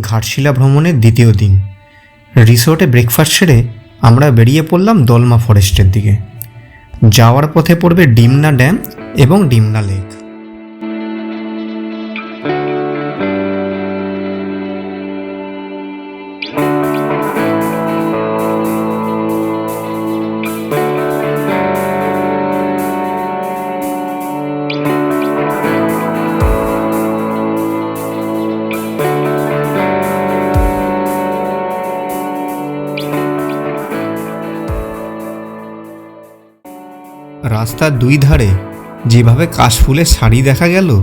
ঘাটশিলা ভ্রমণের দ্বিতীয় দিন। রিসোর্টে ব্রেকফাস্ট সেরে আমরা বেরিয়ে পড়লাম দলমা ফরেস্টের দিকে। যাওয়ার পথে পড়বে ডিমনা ড্যাম এবং ডিমনা লেক। রাস্তার দুই ধারে যেভাবে কাশফুলের শাড়ি দেখা গেল,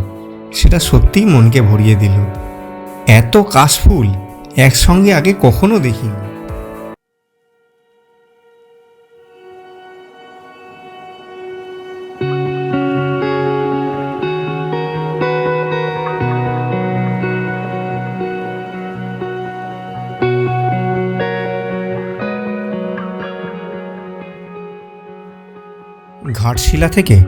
সেটা সত্যিই মনকে ভরিয়ে দিল। এত কাশফুল একসঙ্গে আগে কখনো দেখিনি। ঘাটশিলা থেকে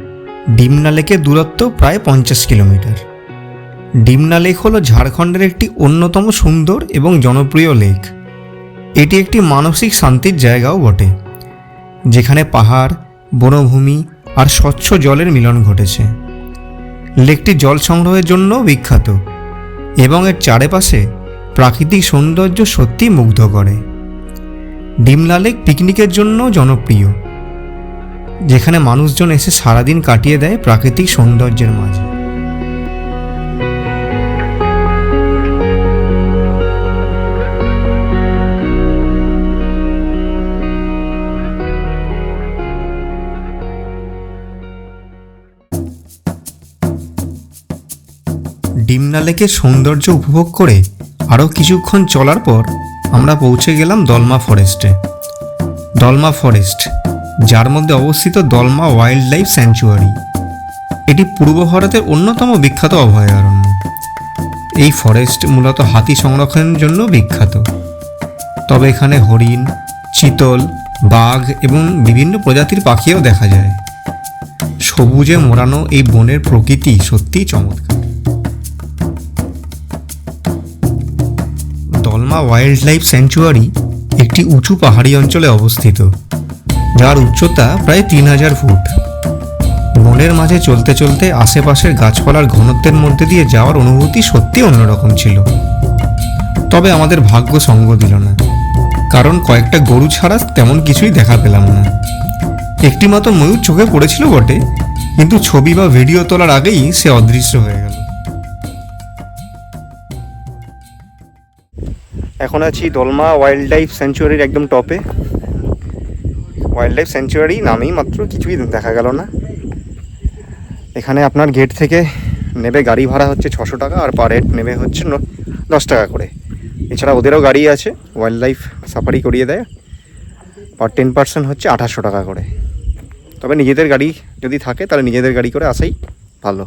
ডিমনা লেকের দূরত্ব প্রায় পঞ্চাশ কিলোমিটার। ডিমনা লেক হলো ঝাড়খণ্ডের একটি অন্যতম সুন্দর এবং জনপ্রিয় লেক। এটি একটি মানসিক শান্তির জায়গাও বটে, যেখানে পাহাড়, বনভূমি আর স্বচ্ছ জলের মিলন ঘটেছে। লেকটি জল সংগ্রহের জন্যও বিখ্যাত এবং এর চারপাশে প্রাকৃতিক সৌন্দর্য সত্যি মুগ্ধ করে। ডিমলা লেক পিকনিকের জন্যও জনপ্রিয়। যেখানে মানুষজন এসে সারাদিন কাটিয়ে দেয় প্রাকৃতিক সৌন্দর্যের মাঝে। ডিমনা লেকের সৌন্দর্য উপভোগ করে আরও কিছুক্ষণ চলার পর আমরা পৌঁছে গেলাম দলমা ফরেস্টে। দলমা ফরেস্ট যার মধ্যে অবস্থিত দলমা ওয়াইল্ড লাইফ স্যাংচুয়ারি এটি পূর্ব ভারতের অন্যতম বিখ্যাত অভয়ারণ্য। এই ফরেস্ট মূলত হাতি সংরক্ষণের জন্য বিখ্যাত। তবে এখানে হরিণ, চিতল, বাঘ এবং বিভিন্ন প্রজাতির পাখিও দেখা যায়। সবুজে মোড়ানো এই বনের প্রকৃতি সত্যিই চমৎকার। দলমা ওয়াইল্ড লাইফ স্যাংচুয়ারি একটি উঁচু পাহাড়ি অঞ্চলে অবস্থিত। যার উচ্চতা প্রায় তিন হাজার ফুট। বনের মাঝে চলতে চলতে আশেপাশের গাছপালার ঘনত্বের মধ্যে দিয়ে যাওয়ার অনুভূতি সত্যি অন্যরকম ছিল। তবে আমাদের ভাগ্য সঙ্গ দিল না। কারণ কয়েকটা গরু ছাড়া তেমন কিছুই দেখা পেলাম না। একটি মতো ময়ূর চোখে পড়েছিল বটে, কিন্তু ছবি বা ভিডিও তোলার আগেই সে অদৃশ্য হয়ে গেল। এখন আছি দলমা ওয়াইল্ড লাইফ স্যাংচুয়ারির একদম টপে। ওয়াইল্ড লাইফ স্যাংচুয়ারি নামেই মাত্র কিছুই দেখা গেল না। এখানে আপনার গেট থেকে নেবে গাড়ি ভাড়া হচ্ছে ছশো টাকা আর পার হেড নেবে হচ্ছে দশ টাকা করে। এছাড়া ওদেরও গাড়ি আছে ওয়াইল্ড লাইফ সাফারি করিয়ে দেয়। পার টেন পার্সেন্ট হচ্ছে আঠাশশো টাকা করে। তবে নিজেদের গাড়ি যদি থাকে তাহলে নিজেদের গাড়ি করে আসাই ভালো।